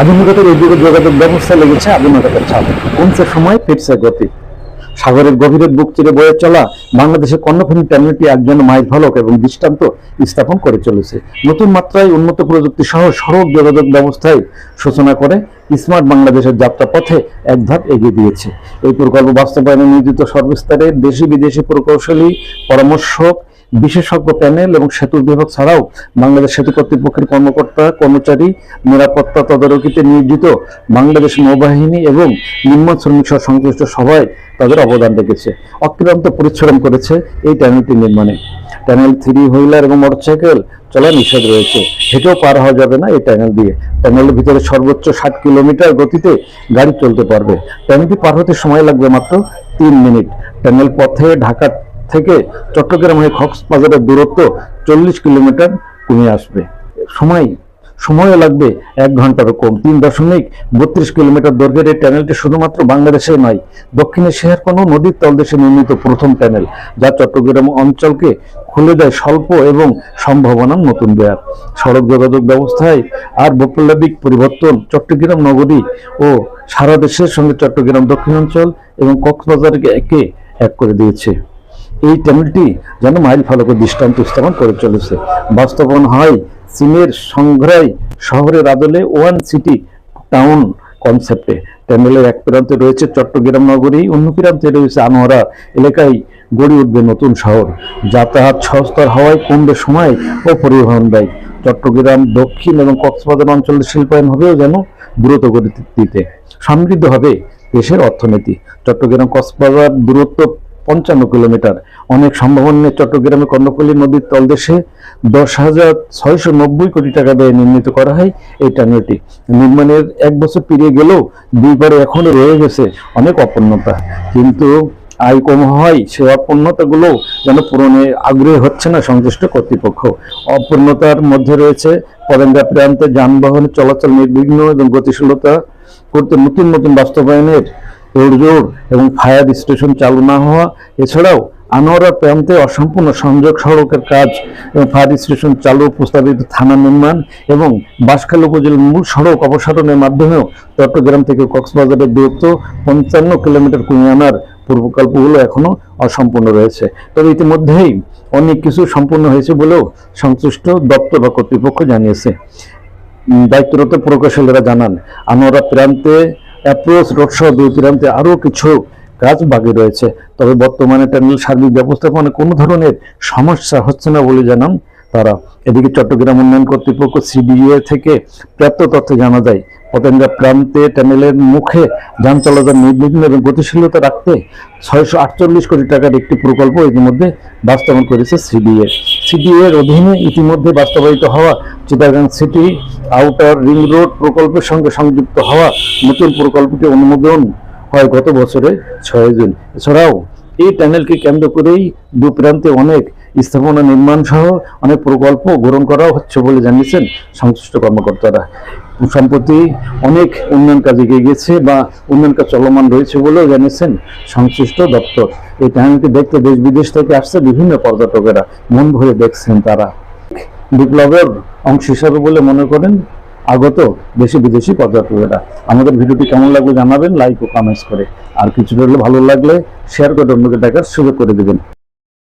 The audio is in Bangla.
আধুনিকতার যুগে যোগাযোগ ব্যবস্থা লেগেছে আধুনিকতার ছাপ। কমছে সময় ফিরছে গতি? সাগরের গভীরের বুক চিরে বয়ে চলা বাংলাদেশের কর্ণফুলী ট্যানেলটি একজন মাইল ফলক এবং দৃষ্টান্ত স্থাপন করে চলেছে। নতুন মাত্রায় উন্নত প্রযুক্তি সহ সড়ক যোগাযোগ ব্যবস্থায় সূচনা করে স্মার্ট বাংলাদেশের যাত্রাপথে এক ধাপ এগিয়ে দিয়েছে। এই প্রকল্প বাস্তবায়নে নিয়োজিত সর্বস্তরের দেশি বিদেশি প্রকৌশলী, পরামর্শক বিশেষজ্ঞ প্যানেল এবং সেতু বিভাগ ছাড়াও বাংলাদেশ সেতু কর্তৃপক্ষের কর্মকর্তা, কর্মচারী, নিরাপত্তা তদারকিতে নিয়োজিত বাংলাদেশ নৌবাহিনী এবং নির্মাণ শ্রমিক সহ সংশ্লিষ্ট সবাই তাদের অবদান রেখেছে। অক্লান্ত পরিশ্রম করেছে এই ট্যানেলটি নির্মাণে। ট্যানেল থ্রি হুইলার এবং মোটরসাইকেল চলা নিষেধ রয়েছে। হেঁটেও পার হওয়া যাবে না এই ট্যানেল দিয়ে। ট্যানেলের ভিতরে সর্বোচ্চ ষাট কিলোমিটার গতিতে গাড়ি চলতে পারবে। ট্যানেলটি পার হতে সময় লাগবে মাত্র তিন মিনিট। ট্যানেল পথে ঢাকা থেকে চট্টগ্রাম হয়ে কক্সবাজারের দূরত্ব চল্লিশ কিলোমিটার কমে আসবে। সময়, সময়ও লাগবে এক ঘন্টারও কম। তিন দশমিক বত্রিশ কিলোমিটার দৈর্ঘ্যের এই ট্যানেলটি শুধুমাত্র বাংলাদেশে নয়, দক্ষিণ এশিয়ার কোনো নদীর তলদেশে নির্মিত প্রথম ট্যানেল যা চট্টগ্রাম অঞ্চলকে খুলে দেয় স্বল্প এবং সম্ভাবনার নতুন দেয়ার সড়ক যোগাযোগ ব্যবস্থায় আর বৈপ্লবিক পরিবর্তন চট্টগ্রাম নগরী ও সারা দেশের সঙ্গে চট্টগ্রাম দক্ষিণাঞ্চল এবং কক্সবাজারকে একে এক করে দিয়েছে। এই ট্যানেলটি যেন মাইল ফলকের দৃষ্টান্ত স্থাপন করে চলেছে। বাস্তবায়ন হয় চীনের সংগ্রাই শহরের আদলে ওয়ান সিটি টাউন কনসেপ্টে। ট্যানেলের এক প্রান্তে রয়েছে চট্টগ্রাম নগরী, অন্য প্রান্তে রয়েছে আনোয়ারা এলাকায় গড়ে উঠবে নতুন শহর। যাতায়াত সহস্তর হওয়ায় কমবে সময় ও পরিবহন ব্যয়। চট্টগ্রাম, দক্ষিণ এবং কক্সবাজার অঞ্চলের শিল্পায়ন হবেও যেন দ্রুত গতিতে। সমৃদ্ধ হবে দেশের অর্থনীতি। চট্টগ্রাম, কক্সবাজার দূরত্ব পঞ্চান্ন কিলোমিটার। অনেক সম্ভাবনা চট্টগ্রামে কর্ণফুলী নদীর তলদেশে দশ হাজার ছয়শো নব্বই কোটি টাকা ব্যয়ে নির্মিত করা হয় এই টানেলটি। নির্মাণের এক বছর পেরিয়ে গেলেও দুইবারে এখনও রয়ে গেছে অনেক অপূর্ণতা। কিন্তু আয় কম হয় সে অপূর্ণতাগুলো যেন পূরণে আগ্রহী হচ্ছে না সংশ্লিষ্ট কর্তৃপক্ষ। অপূর্ণতার মধ্যে রয়েছে পদেঙ্গা প্রান্তে যানবাহন চলাচল নির্বিঘ্ন এবং গতিশীলতা করতে নতুন নতুন বাস্তবায়নের তোড়জোড় এবং ফায়ার স্টেশন চালু না হওয়া, এছাড়াও আনোয়ারা প্রান্তে অসম্পূর্ণ সংযোগ সড়কের কাজ এবং ফায়ার স্টেশন চালু প্রস্তাবিত থানা নির্মাণ এবং বাঁশখালী উপজেলার মূল সড়ক অপসারণের মাধ্যমেও চট্টগ্রাম থেকে কক্সবাজারের দূরত্ব পঞ্চান্ন কিলোমিটার কমিয়ে আনার পূর্বকল্পগুলো এখনও অসম্পূর্ণ রয়েছে। তবে ইতিমধ্যেই অনেক কিছু সম্পূর্ণ হয়েছে বলেও সংশ্লিষ্ট দপ্তর বা কর্তৃপক্ষ জানিয়েছে। দায়িত্বরত প্রকৌশলীরা জানান, আনোয়ারা প্রান্তে অ্যাপ্রোচ রোড সহ দুই প্রান্তে আরও কিছু কাজ বাকি রয়েছে। তবে বর্তমানে টানেল সার্বিক ব্যবস্থাপনায় কোনো ধরনের সমস্যা হচ্ছে না বলে জানান তারা। এদিকে চট্টগ্রাম উন্নয়ন কর্তৃপক্ষ সিডিএ থেকে প্রাপ্ত তথ্য জানা যায়, পতেঙ্গা প্রান্তে টানেলের মুখে যান চলাচল নির্বিঘ্ন এবং গতিশীলতা রাখতে ছয়শো আটচল্লিশ কোটি টাকার একটি প্রকল্প ইতিমধ্যে বাস্তবায়ন করেছে সিডিএ সিডিএ এর অধীনে ইতিমধ্যে বাস্তবায়িত হওয়া Chittagong city outer ring road প্রকল্পের সঙ্গে সংযুক্ত হওয়া নতুন প্রকল্পটি অনুমোদন হয় গত বছরে ছয় জুন। এছাড়াও এই টানেলকে কেন্দ্র করেই দু প্রান্তে অনেক স্থাপনা নির্মাণ সহ অনেক প্রকল্প গ্রহণ করা হচ্ছে বলে জানিয়েছেন সংশ্লিষ্ট কর্মকর্তারা। সম্প্রতি অনেক উন্নয়ন কাজে এগিয়ে গেছে বা উন্নয়ন কাজ চলমান রয়েছে বলেও জানিয়েছেন সংশ্লিষ্ট দপ্তর। এই টানেলকে দেখতে দেশ বিদেশ থেকে আসছে বিভিন্ন পর্যটকেরা। মন ভরে দেখছেন তারা। বিপ্লবের অংশ হিসাবে বলে মনে করেন আগত দেশি বিদেশি পর্যটকেরা। আমাদের ভিডিওটি কেমন লাগল জানাবেন লাইক ও কমেন্টস করে। আর কিছু হলে ভালো লাগলে শেয়ার করে অন্যকে দেখার সুযোগ করে দেবেন।